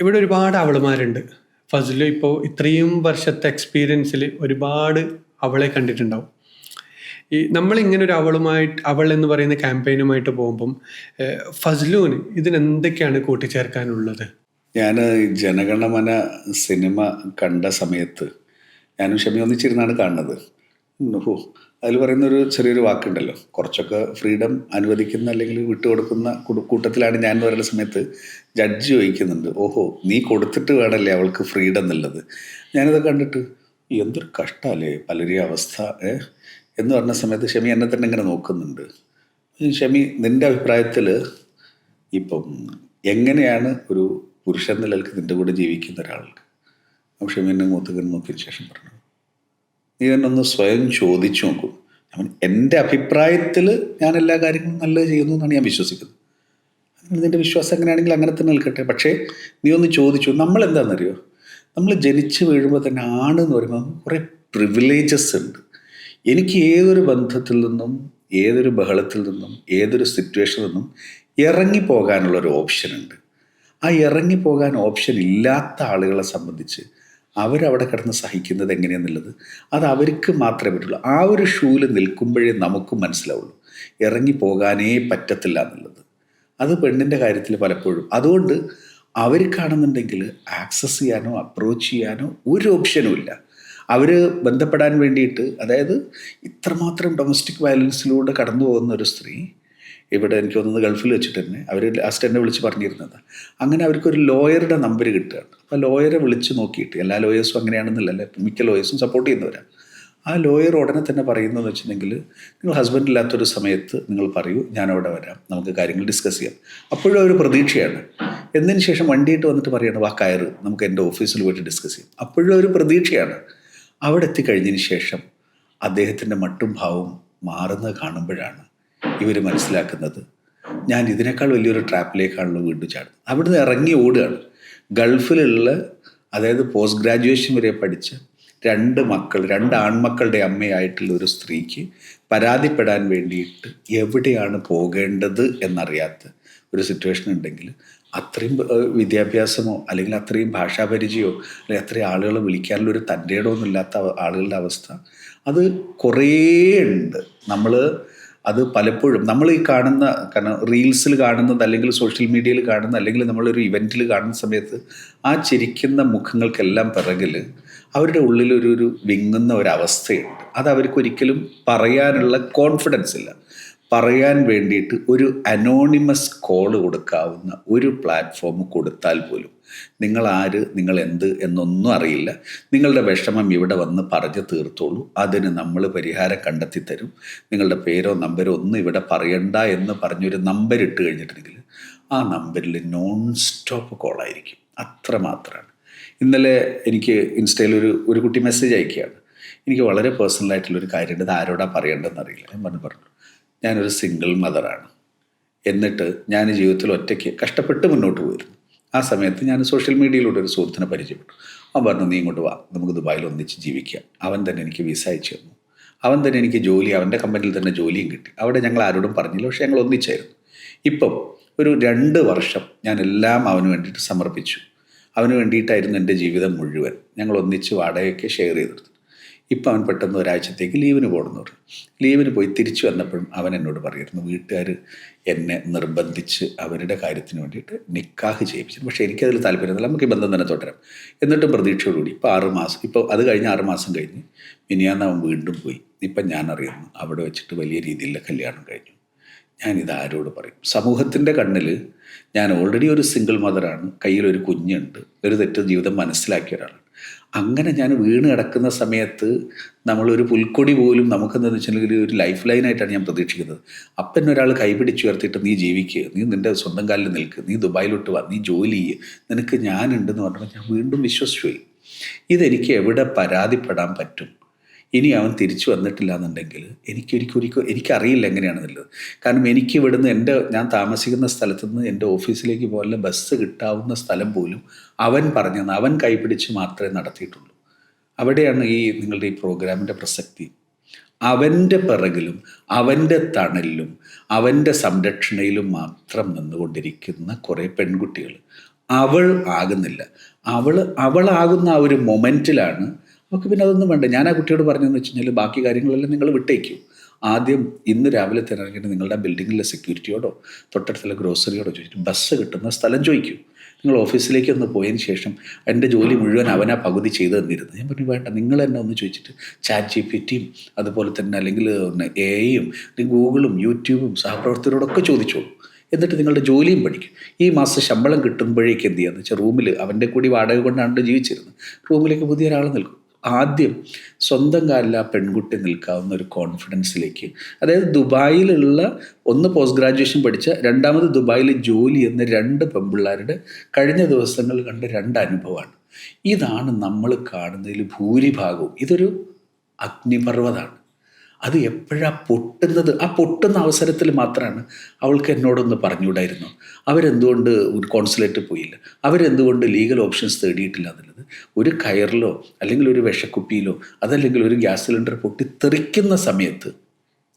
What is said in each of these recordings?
ഇവിടെ ഒരുപാട് അവളുമാരുണ്ട്. ഫസിലും ഇപ്പോൾ ഇത്രയും വർഷത്തെ എക്സ്പീരിയൻസിൽ ഒരുപാട് അവളെ കണ്ടിട്ടുണ്ടാവും. ഈ നമ്മളിങ്ങനെ ഒരു അവളുമായിട്ട് അവൾ എന്ന് പറയുന്ന ക്യാമ്പയിനുമായിട്ട് പോകുമ്പം ഫസ്ലൂന് ഇതിനെന്തൊക്കെയാണ് കൂട്ടിച്ചേർക്കാനുള്ളത്? ഞാൻ ജനഗണമന സിനിമ കണ്ട സമയത്ത് ഞാനും ഷമി ഒന്നിച്ചിരുന്നാണ് കാണുന്നത്. ഓ അതിൽ പറയുന്ന ഒരു ചെറിയൊരു വാക്കുണ്ടല്ലോ. കുറച്ചൊക്കെ ഫ്രീഡം അനുവദിക്കുന്ന അല്ലെങ്കിൽ വിട്ടുകൊടുക്കുന്ന കുടു- കൂട്ടത്തിലാണ് ഞാൻ പറയുന്ന സമയത്ത് ജഡ്ജി ചോദിക്കുന്നുണ്ട് ഓഹോ നീ കൊടുത്തിട്ട് വേണമല്ലേ അവൾക്ക് ഫ്രീഡം എന്നുള്ളത്? ഞാനത് കണ്ടിട്ട് എന്തൊരു കഷ്ടമല്ലേ പലരെയും അവസ്ഥ ഏ? എന്ന് പറഞ്ഞ സമയത്ത് ഷമി എന്നെ തന്നെ ഇങ്ങനെ നോക്കുന്നുണ്ട്. ഷമി നിന്റെ അഭിപ്രായത്തിൽ ഇപ്പം എങ്ങനെയാണ് ഒരു പുരുഷൻ നിലയ്ക്ക് നിന്റെ കൂടെ ജീവിക്കുന്ന ഒരാൾക്ക്? അപ്പം ഷമി എന്നെ മൂത്തുകൻ നോക്കിയതിന് ശേഷം പറഞ്ഞു നീ തന്നെ ഒന്ന് സ്വയം ചോദിച്ചു നോക്കും. അവൻ എന്റെ അഭിപ്രായത്തിൽ ഞാൻ എല്ലാ കാര്യങ്ങളും നല്ലത് ചെയ്യുന്നു എന്നാണ് ഞാൻ വിശ്വസിക്കുന്നത്. നിന്റെ വിശ്വാസം എങ്ങനെയാണെങ്കിൽ അങ്ങനെ തന്നെ നിൽക്കട്ടെ. പക്ഷേ നീ ഒന്ന് ചോദിച്ചു നമ്മൾ എന്താണെന്നറിയോ നമ്മൾ ജനിച്ച് വീഴുമ്പോൾ തന്നെ ആണ് എന്ന് പറയുമ്പോൾ കുറേ പ്രിവിലേജസ് ഉണ്ട്. എനിക്ക് ഏതൊരു ബന്ധത്തിൽ നിന്നും ഏതൊരു ബഹളത്തിൽ നിന്നും ഏതൊരു സിറ്റുവേഷനിൽ നിന്നും ഇറങ്ങിപ്പോകാനുള്ള ഒരു ഓപ്ഷൻ ഉണ്ട്. ആ ഇറങ്ങിപ്പോകാൻ ഓപ്ഷൻ ഇല്ലാത്ത ആളുകളെ സംബന്ധിച്ച് അവരവിടെ കിടന്ന് സഹിക്കുന്നത് എങ്ങനെയെന്നുള്ളത് അത് അവർക്ക് മാത്രമേ പറ്റുള്ളൂ. ആ ഒരു ഷൂൽ നിൽക്കുമ്പോഴേ നമുക്കും മനസ്സിലാവുള്ളൂ. ഇറങ്ങിപ്പോകാനേ പറ്റത്തില്ല എന്നുള്ളത്. അത് പെണ്ണിന്റെ കാര്യത്തിൽ പലപ്പോഴും. അതുകൊണ്ട് അവർ അവർക്കാണെന്നുണ്ടെങ്കിൽ ആക്സസ് ചെയ്യാനോ അപ്രോച്ച് ചെയ്യാനോ ഒരു ഓപ്ഷനും ഇല്ല. അവർ ബന്ധപ്പെടാൻ വേണ്ടിയിട്ട് അതായത് ഇത്രമാത്രം ഡൊമസ്റ്റിക് വയലൻസിലൂടെ കടന്നു പോകുന്ന ഒരു സ്ത്രീ ഇവിടെ എനിക്ക് തോന്നുന്നത് ഗൾഫിൽ വെച്ചിട്ട് തന്നെ അവർ ലാസ്റ്റ് എന്നെ വിളിച്ച് പറഞ്ഞിരുന്നത്. അങ്ങനെ അവർക്കൊരു ലോയറുടെ നമ്പർ കിട്ടുകയാണ്. അപ്പോൾ ലോയറെ വിളിച്ച് നോക്കിയിട്ട് എല്ലാ ലോയേഴ്സും അങ്ങനെയാണെന്നില്ലല്ലേ? മിക്ക ലോയേഴ്സും സപ്പോർട്ട് ചെയ്യുന്നവരാണ്. ആ ലോയർ ഉടനെ തന്നെ പറയുന്നതെന്ന് വെച്ചിട്ടുണ്ടെങ്കിൽ നിങ്ങൾ ഹസ്ബൻഡ് ഇല്ലാത്തൊരു സമയത്ത് നിങ്ങൾ പറയൂ ഞാൻ വരാം നമുക്ക് കാര്യങ്ങൾ ഡിസ്കസ് ചെയ്യാം. അപ്പോഴും ഒരു പ്രതീക്ഷയാണ്. എന്നതിന് ശേഷം വണ്ടിയിട്ട് വന്നിട്ട് പറയണം വാ കയറ് നമുക്ക് എന്റെ ഓഫീസിൽ പോയിട്ട് ഡിസ്കസ് ചെയ്യാം. അപ്പോഴും ഒരു പ്രതീക്ഷയാണ്. അവിടെ എത്തിക്കഴിഞ്ഞതിന് ശേഷം അദ്ദേഹത്തിന്റെ മട്ടും ഭാവവും മാറുന്നത് കാണുമ്പോഴാണ് ഇവർ മനസ്സിലാക്കുന്നത് ഞാൻ ഇതിനേക്കാൾ വലിയൊരു ട്രാപ്പിലേക്കാണല്ലോ വീണ്ടും ചാടുന്നത്. അവിടുന്ന് ഇറങ്ങി ഓടുകയാണ്. ഗൾഫിലുള്ള അതായത് പോസ്റ്റ് ഗ്രാജുവേഷൻ വരെ പഠിച്ച രണ്ട് മക്കൾ രണ്ട് ആൺമക്കളുടെ അമ്മയായിട്ടുള്ള ഒരു സ്ത്രീക്ക് പരാതിപ്പെടാൻ വേണ്ടിയിട്ട് എവിടെയാണ് പോകേണ്ടത് എന്നറിയാത്ത ഒരു സിറ്റുവേഷൻ ഉണ്ടെങ്കിൽ അത്രയും വിദ്യാഭ്യാസമോ അല്ലെങ്കിൽ അത്രയും ഭാഷാപരിചയമോ അല്ലെങ്കിൽ അത്രയും ആളുകളെ വിളിക്കാനുള്ള ഒരു തന്റെ ഒന്നുമില്ലാത്ത ആളുകളുടെ അവസ്ഥ. അത് കുറേ ഉണ്ട്. നമ്മൾ അത് പലപ്പോഴും നമ്മൾ ഈ കാണുന്ന കാരണം റീൽസിൽ കാണുന്നത് അല്ലെങ്കിൽ സോഷ്യൽ മീഡിയയിൽ കാണുന്ന അല്ലെങ്കിൽ നമ്മളൊരു ഇവന്റിൽ കാണുന്ന സമയത്ത് ആ ചിരിക്കുന്ന മുഖങ്ങൾക്കെല്ലാം പിറകിൽ അവരുടെ ഉള്ളിൽ ഒരു ഒരു വിങ്ങുന്ന ഒരവസ്ഥയുണ്ട്. അത് അവർക്ക് ഒരിക്കലും പറയാനുള്ള കോൺഫിഡൻസ് ഇല്ല. പറയാൻ വേണ്ടിയിട്ട് ഒരു അനോണിമസ് കോൾ കൊടുക്കാവുന്ന ഒരു പ്ലാറ്റ്ഫോം കൊടുത്താൽ പോലും നിങ്ങൾ ആര് നിങ്ങൾ എന്ത് എന്നൊന്നും അറിയില്ല. നിങ്ങളുടെ വിഷമം ഇവിടെ വന്ന് പറഞ്ഞു തീർത്തോളൂ. അതിന് നമ്മൾ പരിഹാരം കണ്ടെത്തി തരും നിങ്ങളുടെ പേരോ നമ്പരോ ഒന്നും ഇവിടെ പറയണ്ട എന്ന് പറഞ്ഞൊരു നമ്പർ ഇട്ട് കഴിഞ്ഞിട്ടുണ്ടെങ്കിൽ ആ നമ്പറിൽ നോൺ സ്റ്റോപ്പ് കോളായിരിക്കും അത്ര മാത്രമാണ് ഇന്നലെ എനിക്ക് ഇൻസ്റ്റയിൽ ഒരു ഒരു കുട്ടി മെസ്സേജ് അയക്കുകയാണ്. എനിക്ക് വളരെ പേഴ്സണലായിട്ടുള്ളൊരു കാര്യമുണ്ട് ഇത് ആരോടാ പറയേണ്ടതെന്ന് അറിയില്ല. ഞാൻ പറഞ്ഞു പറഞ്ഞു ഞാനൊരു സിംഗിൾ മദറാണ് എന്നിട്ട് ഞാൻ ജീവിതത്തിൽ ഒറ്റയ്ക്ക് കഷ്ടപ്പെട്ട് മുന്നോട്ട് പോയിരുന്നു. ആ സമയത്ത് ഞാൻ സോഷ്യൽ മീഡിയയിലൂടെ ഒരു സുഹൃത്തിനെ പരിചയപ്പെട്ടു. അവൻ പറഞ്ഞു നീ ഇങ്ങോട്ട് വാ. നമുക്ക് ദുബായിൽ ഒന്നിച്ച് ജീവിക്കാം. അവൻ തന്നെ എനിക്ക് വിസ അയച്ചു തന്നു. അവൻ തന്നെ എനിക്ക് ജോലി അവന്റെ കമ്പനിയിൽ തന്നെ ജോലിയും കിട്ടി. അവിടെ ഞങ്ങൾ ആരോടും പറഞ്ഞില്ല. പക്ഷേ ഞങ്ങൾ ഒന്നിച്ചായിരുന്നു. ഇപ്പം ഒരു രണ്ട് വർഷം ഞാൻ എല്ലാം അവന് വേണ്ടിയിട്ട് സമർപ്പിച്ചു. അവന് വേണ്ടിയിട്ടായിരുന്നു എന്റെ ജീവിതം മുഴുവൻ. ഞങ്ങൾ ഒന്നിച്ച് വാടകയൊക്കെ ഷെയർ ചെയ്തിരുന്നു. ഇപ്പം അവൻ പെട്ടെന്ന് ഒരാഴ്ചത്തേക്ക് ലീവിന് പോകണമെന്ന് പറഞ്ഞു. ലീവിന് പോയി തിരിച്ചു വന്നപ്പോഴും അവൻ എന്നോട് പറയുന്നു വീട്ടുകാർ എന്നെ നിർബന്ധിച്ച് അവരുടെ കാര്യത്തിന് വേണ്ടിയിട്ട് നിക്കാഹ് ചെയ്യിപ്പിച്ചു പക്ഷേ എനിക്കതിൽ താല്പര്യമില്ല നമുക്ക് ഈ ബന്ധം തന്നെ തുടരാം. എന്നിട്ടും പ്രതീക്ഷയോടുകൂടി ഇപ്പോൾ ആറ് മാസം ഇപ്പോൾ അത് കഴിഞ്ഞ് ആറ് മാസം കഴിഞ്ഞ് മിനിയാന്ന് അവൻ വീണ്ടും പോയി. ഇപ്പം ഞാൻ അറിയുന്നു അവിടെ വെച്ചിട്ട് വലിയ രീതിയിലുള്ള കല്യാണം കഴിഞ്ഞു. ഞാനിത് ആരോട് പറയും? സമൂഹത്തിന്റെ കണ്ണിൽ ഞാൻ ഓൾറെഡി ഒരു സിംഗിൾ മദറാണ് കയ്യിലൊരു കുഞ്ഞുണ്ട്. ഒരു തെറ്റ് ജീവിതം മനസ്സിലാക്കിയ ഒരാളാണ്. അങ്ങനെ ഞാൻ വീണ് കിടക്കുന്ന സമയത്ത് നമ്മളൊരു പുൽക്കൊടി പോലും നമുക്കെന്താണെന്ന് വെച്ചിട്ടുണ്ടെങ്കിൽ ഒരു ലൈഫ് ലൈനായിട്ടാണ് ഞാൻ പ്രതീക്ഷിക്കുന്നത്. അപ്പം ഒരാൾ കൈപിടിച്ചുയർത്തിയിട്ട് നീ ജീവിക്കുക നീ നിന്റെ സ്വന്തം കാലിൽ നിൽക്കുക നീ ദുബായിലോട്ട് വാ. നീ ജോലി ചെയ്യുക നിനക്ക് ഞാനുണ്ടെന്ന് പറഞ്ഞപ്പോൾ ഞാൻ വീണ്ടും വിശ്വസിച്ചു പോയി ഇതെനിക്ക് എവിടെ പരാതിപ്പെടാൻ പറ്റും? ഇനി അവൻ തിരിച്ചു വന്നിട്ടില്ല എന്നുണ്ടെങ്കിൽ എനിക്കൊരിക്കൊരിക്കും എനിക്കറിയില്ല എങ്ങനെയാണെന്നുള്ളത് കാരണം എനിക്ക് ഇവിടുന്ന് എന്റെ ഞാൻ താമസിക്കുന്ന സ്ഥലത്തു നിന്ന് എന്റെ ഓഫീസിലേക്ക് പോലെ ബസ് കിട്ടാവുന്ന സ്ഥലം പോലും അവൻ പറഞ്ഞു അവൻ കൈപിടിച്ച് മാത്രമേ നടത്തിയിട്ടുള്ളൂ. അവിടെയാണ് ഈ നിങ്ങളുടെ ഈ പ്രോഗ്രാമിന്റെ പ്രസക്തി. അവന്റെ പിറകിലും അവന്റെ തണലിലും അവന്റെ സംരക്ഷണയിലും മാത്രം നിന്നുകൊണ്ടിരിക്കുന്ന കുറേ പെൺകുട്ടികൾ. അവൾ ആകുന്നില്ല. അവൾ അവളാകുന്ന ആ ഒരു മൊമെന്റിലാണ് നമുക്ക് പിന്നെ അതൊന്നും വേണ്ട. ഞാൻ ആ കുട്ടിയോട് പറഞ്ഞതെന്ന് വെച്ച് കഴിഞ്ഞാൽ ബാക്കി കാര്യങ്ങളെല്ലാം നിങ്ങൾ വിട്ടേക്കൂ. ആദ്യം ഇന്ന് രാവിലെ ഇറങ്ങിയിട്ട് നിങ്ങളുടെ ബിൽഡിങ്ങിലെ സെക്യൂരിറ്റിയോടോ തൊട്ടടുത്തുള്ള ഗ്രോസറിയോടോ ചോദിച്ചിട്ട് ബസ് കിട്ടുന്ന സ്ഥലം ചോദിക്കൂ. നിങ്ങൾ ഓഫീസിലേക്ക് ഒന്ന് പോയതിന് ശേഷം എന്റെ ജോലി മുഴുവൻ അവനാ പകുതി ചെയ്തു തന്നിരുന്നു. ഞാൻ പറഞ്ഞു വേണ്ട നിങ്ങൾ തന്നെ ഒന്ന് ചോദിച്ചിട്ട് ചാറ്റ് ജി പി ടിയും അതുപോലെ തന്നെ അല്ലെങ്കിൽ എ ഐയും ഗൂഗിളും യൂട്യൂബും സഹപ്രവർത്തകരോടൊക്കെ ചോദിച്ചോളൂ. എന്നിട്ട് നിങ്ങളുടെ ജോലിയും പഠിക്കും. ഈ മാസം ശമ്പളം കിട്ടുമ്പോഴേക്ക് എന്ത് ചെയ്യാന്ന് വെച്ചാൽ റൂമിൽ അവന്റെ കൂടി വാടക കൊണ്ടാണ് ജീവിച്ചിരുന്നത്. റൂമിലേക്ക് പുതിയ ഒരാൾ നിൽക്കും. ആദ്യം സ്വന്തം കാലിൽ ആ പെൺകുട്ടി നിൽക്കാവുന്ന ഒരു കോൺഫിഡൻസിലേക്ക് അതായത് ദുബായിലുള്ള ഒന്ന് പോസ്റ്റ് ഗ്രാജുവേഷൻ പഠിച്ച രണ്ടാമത് ദുബായിൽ ജോലി എന്ന രണ്ട് പെൺപിള്ളേരുടെ കഴിഞ്ഞ ദിവസങ്ങൾ കണ്ട രണ്ട് അനുഭവമാണ്. ഇതാണ് നമ്മൾ കാണുന്നതിൽ ഭൂരിഭാഗവും. ഇതൊരു അഗ്നിപർവതമാണ്. അത് എപ്പോഴാണ് പൊട്ടുന്നത്? ആ പൊട്ടുന്ന അവസരത്തിൽ മാത്രമാണ് അവൾക്ക് എന്നോടൊന്ന് പറഞ്ഞുകൂടായിരുന്നു. അവരെന്തുകൊണ്ട് ഒരു കോൺസുലേറ്റ് പോയില്ല? അവരെന്തുകൊണ്ട് ലീഗൽ ഓപ്ഷൻസ് തേടിയിട്ടില്ല എന്നുള്ളത്? ഒരു കയറിലോ അല്ലെങ്കിൽ ഒരു വിഷക്കുപ്പിയിലോ അതല്ലെങ്കിൽ ഒരു ഗ്യാസ് സിലിണ്ടർ പൊട്ടി പൊട്ടിത്തെറിക്കുന്ന സമയത്ത്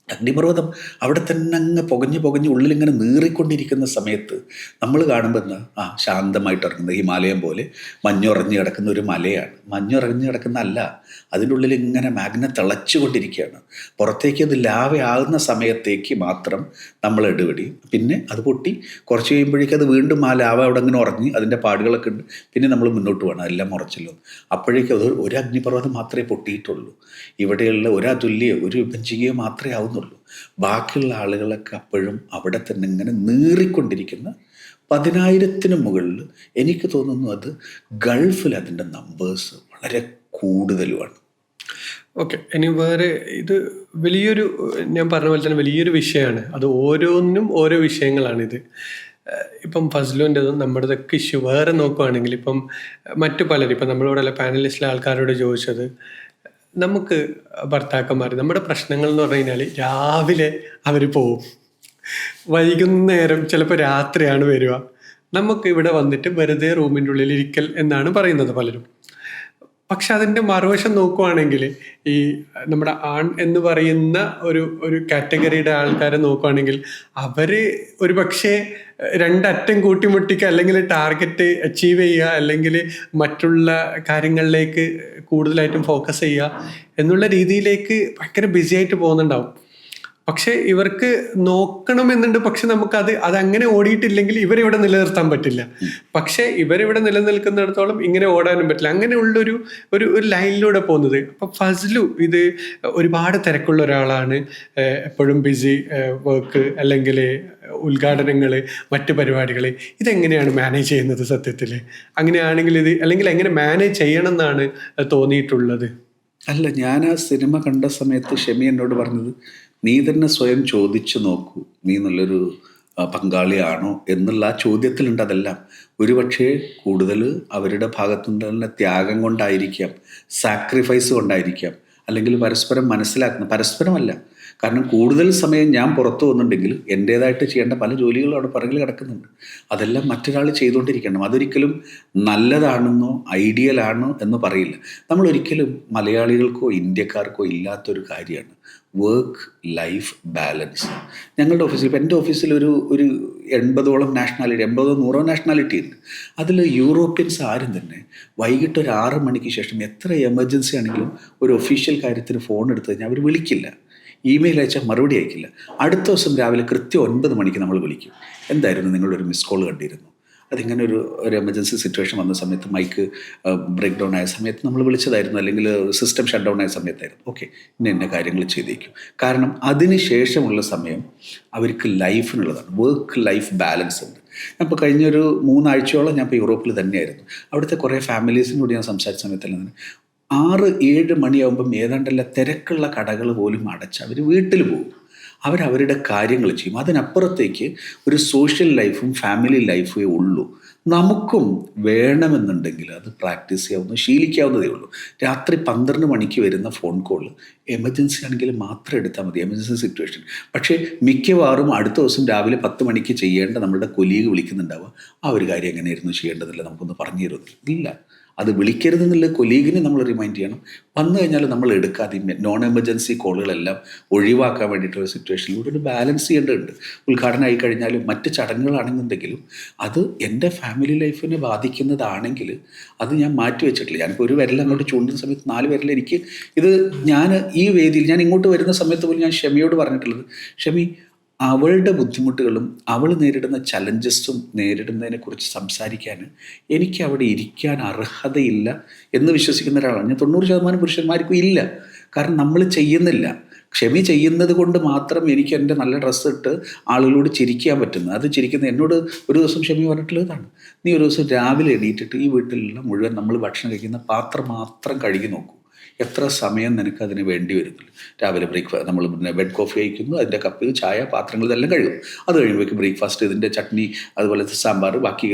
അഗ്നിപർവതം അവിടെ തന്നെ അങ്ങ് പുകഞ്ഞ് പുകഞ്ഞ് ഉള്ളിലിങ്ങനെ നീറിക്കൊണ്ടിരിക്കുന്ന സമയത്ത് നമ്മൾ കാണുമ്പോൾ എന്താ? ആ ശാന്തമായിട്ട് ഇറങ്ങുന്ന ഹിമാലയം പോലെ മഞ്ഞുറഞ്ഞ് കിടക്കുന്ന ഒരു മലയാണ്. മഞ്ഞുറഞ്ഞ് കിടക്കുന്ന അല്ല അതിന്റെ ഉള്ളിൽ ഇങ്ങനെ മാഗ്ന തിളച്ചുകൊണ്ടിരിക്കുകയാണ്. പുറത്തേക്ക് അത് ലാവയാകുന്ന സമയത്തേക്ക് മാത്രം നമ്മൾ ഇടപെടി പിന്നെ അത് പൊട്ടി കുറച്ച് കഴിയുമ്പോഴേക്കും അത് വീണ്ടും ആ ലാവ അവിടെ അങ്ങനെ ഉറഞ്ഞ് അതിന്റെ പാടുകളൊക്കെ ഉണ്ട്. പിന്നെ നമ്മൾ മുന്നോട്ട് പോകണം. അതെല്ലാം ഉറച്ചല്ലോ? അപ്പോഴേക്കും അത് ഒരു അഗ്നിപർവതം മാത്രമേ പൊട്ടിയിട്ടുള്ളൂ. ഇവിടെയുള്ള ഒരു അതുല്യോ ഒരു വിഭജികയോ മാത്രമേ ആവുന്നുള്ളൂ. ബാക്കിയുള്ള ആളുകളൊക്കെ അപ്പോഴും അവിടെ തന്നെ ഇങ്ങനെ നീറിക്കൊണ്ടിരിക്കുന്ന പതിനായിരത്തിന് മുകളിൽ എനിക്ക് തോന്നുന്നു അത് ഗൾഫിൽ അതിന്റെ നമ്പേഴ്സ് വളരെ കൂടുതലുമാണ്. ഓക്കെ ഇനി വേറെ ഇത് വലിയൊരു ഞാൻ പറഞ്ഞ പോലെ തന്നെ വലിയൊരു വിഷയമാണ്. അത് ഓരോന്നിനും ഓരോ വിഷയങ്ങളാണിത് ഇപ്പം ഫസ്ലുവിന്റെതും നമ്മുടേതൊക്കെ ഇഷ്യൂ വേറെ നോക്കുവാണെങ്കിൽ ഇപ്പം മറ്റു പലരും ഇപ്പം നമ്മളിവിടെ പാനലിസ്റ്റിലെ ആൾക്കാരോട് ചോദിച്ചത് നമുക്ക് ഭർത്താക്കന്മാർ നമ്മുടെ പ്രശ്നങ്ങൾ എന്ന് പറഞ്ഞു കഴിഞ്ഞാൽ രാവിലെ അവർ പോവും. വൈകുന്നേരം ചിലപ്പോൾ രാത്രിയാണ് വരിക. നമുക്ക് ഇവിടെ വന്നിട്ട് വെറുതെ റൂമിന്റെ ഉള്ളിൽ ഇരിക്കൽ എന്നാണ് പറയുന്നത് പലരും. പക്ഷെ അതിന്റെ മറുവശം നോക്കുവാണെങ്കിൽ ഈ നമ്മുടെ ആൺ എന്ന് പറയുന്ന ഒരു ഒരു കാറ്റഗറിയുടെ ആൾക്കാരെ നോക്കുവാണെങ്കിൽ അവർ ഒരു പക്ഷേ രണ്ടറ്റം കൂട്ടിമുട്ടിക്ക അല്ലെങ്കിൽ ടാർഗറ്റ് അച്ചീവ് ചെയ്യുക അല്ലെങ്കിൽ മറ്റുള്ള കാര്യങ്ങളിലേക്ക് കൂടുതലായിട്ടും ഫോക്കസ് ചെയ്യുക എന്നുള്ള രീതിയിലേക്ക് ഭയങ്കര ബിസി ആയിട്ട് പോകുന്നുണ്ടാവും. പക്ഷെ ഇവർക്ക് നോക്കണമെന്നുണ്ട്. പക്ഷെ നമുക്കത് അങ്ങനെ ഓടിയിട്ടില്ലെങ്കിൽ ഇവരിവിടെ നിലനിർത്താൻ പറ്റില്ല. പക്ഷെ ഇവരിവിടെ നിലനിൽക്കുന്നിടത്തോളം ഇങ്ങനെ ഓടാനും പറ്റില്ല. അങ്ങനെയുള്ളൊരു ഒരു ഒരു ലൈനിലൂടെ പോകുന്നത്. അപ്പം ഫസ്ലു ഇത് ഒരുപാട് തിരക്കുള്ള ഒരാളാണ്. എപ്പോഴും ബിസി വർക്ക് അല്ലെങ്കിൽ ഉദ്ഘാടനങ്ങൾ മറ്റു പരിപാടികൾ ഇതെങ്ങനെയാണ് മാനേജ് ചെയ്യുന്നത് സത്യത്തിൽ? അങ്ങനെയാണെങ്കിൽ ഇത് അല്ലെങ്കിൽ എങ്ങനെ മാനേജ് ചെയ്യണം എന്നാണ് തോന്നിയിട്ടുള്ളത്? അല്ല ഞാൻ ആ സിനിമ കണ്ട സമയത്ത് ഷെമി എന്നോട് പറഞ്ഞത് നീ തന്നെ സ്വയം ചോദിച്ചു നോക്കൂ നീ നല്ലൊരു പങ്കാളിയാണോ എന്നുള്ള ആ ചോദ്യത്തിലുണ്ട് അതെല്ലാം. ഒരുപക്ഷെ കൂടുതൽ അവരുടെ ഭാഗത്തുനിന്നുള്ള ത്യാഗം കൊണ്ടായിരിക്കാം സാക്രിഫൈസ് കൊണ്ടായിരിക്കാം അല്ലെങ്കിൽ പരസ്പരം മനസ്സിലാക്കുന്ന പരസ്പരമല്ല കാരണം കൂടുതൽ സമയം ഞാൻ പുറത്തു വന്നിട്ടുണ്ടെങ്കിൽ എന്റേതായിട്ട് ചെയ്യേണ്ട പല ജോലികളും അവിടെ പുറകിൽ കിടക്കുന്നുണ്ട്. അതെല്ലാം മറ്റൊരാൾ ചെയ്തുകൊണ്ടിരിക്കണം. അതൊരിക്കലും നല്ലതാണെന്നോ ആണോ എന്ന് പറയില്ല. നമ്മൾ ഒരിക്കലും മലയാളികൾക്കോ ഇന്ത്യക്കാർക്കോ ഇല്ലാത്തൊരു കാര്യമാണ്. വർക്ക് ലൈഫ് ബാലൻസ് ഞങ്ങളുടെ ഓഫീസിൽ ഇപ്പോൾ എന്റെ ഓഫീസിൽ ഒരു ഒരു എൺപതോളം നാഷണാലിറ്റി എൺപതോ നൂറോ നാഷണാലിറ്റി ഉണ്ട്. അതിൽ യൂറോപ്യൻസ് ആരും തന്നെ വൈകിട്ട് ഒരു ആറ് മണിക്ക് ശേഷം എത്ര എമർജൻസി ആണെങ്കിലും ഒരു ഒഫീഷ്യൽ കാര്യത്തിന് ഫോൺ എടുത്തു കഴിഞ്ഞാൽ അവർ വിളിക്കില്ല. ഇമെയിൽ അയച്ചാൽ മറുപടി അയക്കില്ല. അടുത്ത ദിവസം രാവിലെ കൃത്യം ഒൻപത് മണിക്ക് നമ്മൾ വിളിക്കും. എന്തായിരുന്നു നിങ്ങളൊരു മിസ് കോൾ കണ്ടിരുന്നു? അതിങ്ങനെ ഒരു ഒരു എമർജൻസി സിറ്റുവേഷൻ വന്ന സമയത്ത് മൈക്ക് ബ്രേക്ക് ഡൗൺ ആയ സമയത്ത് നമ്മൾ വിളിച്ചതായിരുന്നു. അല്ലെങ്കിൽ സിസ്റ്റം ഷട്ട് ഡൗൺ ആയ സമയത്തായിരുന്നു. ഓക്കെ ഇന്ന ഇന്ന കാര്യങ്ങൾ ചെയ്തേക്കും. കാരണം അതിന് ശേഷമുള്ള സമയം അവർക്ക് ലൈഫിനുള്ളതാണ് വർക്ക് ലൈഫ് ബാലൻസ് ഉണ്ട്. ഞാൻ ഇപ്പോൾ കഴിഞ്ഞൊരു മൂന്നാഴ്ചയോളം ഞാൻ ഇപ്പോൾ യൂറോപ്പിൽ തന്നെയായിരുന്നു. അവിടുത്തെ കുറേ ഫാമിലീസിനോട് ഞാൻ സംസാരിച്ച സമയത്തെല്ലാം ആറ് ഏഴ് മണിയാകുമ്പം ഏതാണ്ടല്ല തിരക്കുള്ള കടകൾ പോലും അടച്ച് അവർ വീട്ടിൽ പോകും. അവരവരുടെ കാര്യങ്ങൾ ചെയ്യും. അതിനപ്പുറത്തേക്ക് ഒരു സോഷ്യൽ ലൈഫും ഫാമിലി ലൈഫേ ഉള്ളൂ. നമുക്കും വേണമെന്നുണ്ടെങ്കിൽ അത് പ്രാക്ടീസ് ചെയ്യാവുന്ന ശീലിക്കാവുന്നതേ ഉള്ളൂ. രാത്രി പന്ത്രണ്ട് മണിക്ക് വരുന്ന ഫോൺ കോൾ എമർജൻസി ആണെങ്കിൽ മാത്രം എടുത്താൽ മതി. എമർജൻസി സിറ്റുവേഷൻ പക്ഷേ മിക്കവാറും അടുത്ത ദിവസം രാവിലെ പത്ത് മണിക്ക് ചെയ്യേണ്ട നമ്മുടെ കൊലീഗ് വിളിക്കുന്നുണ്ടാവുക ആ ഒരു കാര്യം എങ്ങനെയായിരുന്നു ചെയ്യേണ്ടതില്ല നമുക്കൊന്ന് പറഞ്ഞു തരുന്നില്ല ഇല്ല. അത് വിളിക്കരുത് എന്നുള്ള കൊലീഗിനെ നമ്മൾ റിമൈൻഡ് ചെയ്യണം. വന്നു കഴിഞ്ഞാൽ നമ്മൾ എടുക്കാതെ നോൺ എമർജൻസി കോളുകളെല്ലാം ഒഴിവാക്കാൻ വേണ്ടിയിട്ടുള്ള സിറ്റുവേഷനിലൂടെ ഒരു ബാലൻസ് ചെയ്യേണ്ടതുണ്ട്. ഉദ്ഘാടനം ആയി കഴിഞ്ഞാലും മറ്റ് ചടങ്ങുകളാണെന്നുണ്ടെങ്കിലും അത് എന്റെ ഫാമിലി ലൈഫിനെ ബാധിക്കുന്നതാണെങ്കിൽ അത് ഞാൻ മാറ്റി വെച്ചിട്ടില്ല. ഞാനിപ്പോൾ ഒരു വിരൽ അങ്ങോട്ട് ചൂണ്ടുന്ന സമയത്ത് നാല് വിരൽ എനിക്ക് ഇത് ഞാൻ ഈ വേദിയിൽ ഞാൻ ഇങ്ങോട്ട് വരുന്ന സമയത്ത് പോലും ഞാൻ ഷമിയോട് പറഞ്ഞിട്ടുള്ളത് ഷമി അവളുടെ ബുദ്ധിമുട്ടുകളും അവൾ നേരിടുന്ന ചലഞ്ചസും നേരിടുന്നതിനെക്കുറിച്ച് സംസാരിക്കാൻ എനിക്ക് അവിടെ ഇരിക്കാൻ അർഹതയില്ല എന്ന് വിശ്വസിക്കുന്ന ഒരാളാണ്. ഞാൻ തൊണ്ണൂറ് ശതമാനം പുരുഷന്മാർക്കും ഇല്ല. കാരണം നമ്മൾ ചെയ്യുന്നില്ല. ക്ഷമി ചെയ്യുന്നത് കൊണ്ട് മാത്രം എനിക്ക് എന്റെ നല്ല ഡ്രസ്സ് ഇട്ട് ആളുകളോട് ചിരിക്കാൻ പറ്റുന്നത്. അത് ചിരിക്കുന്ന എന്നോട് ഒരു ദിവസം ക്ഷമി പറഞ്ഞിട്ടുള്ളതാണ് നീ ഒരു ദിവസം രാവിലെ എണീറ്റിട്ട് ഈ വീട്ടിലുള്ള മുഴുവൻ നമ്മൾ ഭക്ഷണം കഴിക്കുന്ന പാത്രം മാത്രം കഴുകി നോക്കൂ. എത്ര സമയം നിനക്ക് അതിന് വേണ്ടി വരുന്നുള്ളൂ രാവിലെ ബ്രേക്ക്ഫാസ്റ്റ് നമ്മൾ പിന്നെ ബെഡ് കോഫി കഴിക്കുന്നു അതിന്റെ കപ്പിൽ ചായ പാത്രങ്ങൾ ഇതെല്ലാം കഴുകും. അത് കഴിയുമ്പോഴേക്കും ബ്രേക്ക്ഫാസ്റ്റ് ഇതിന്റെ ചട്നി അതുപോലെ സാമ്പാർ ബാക്കി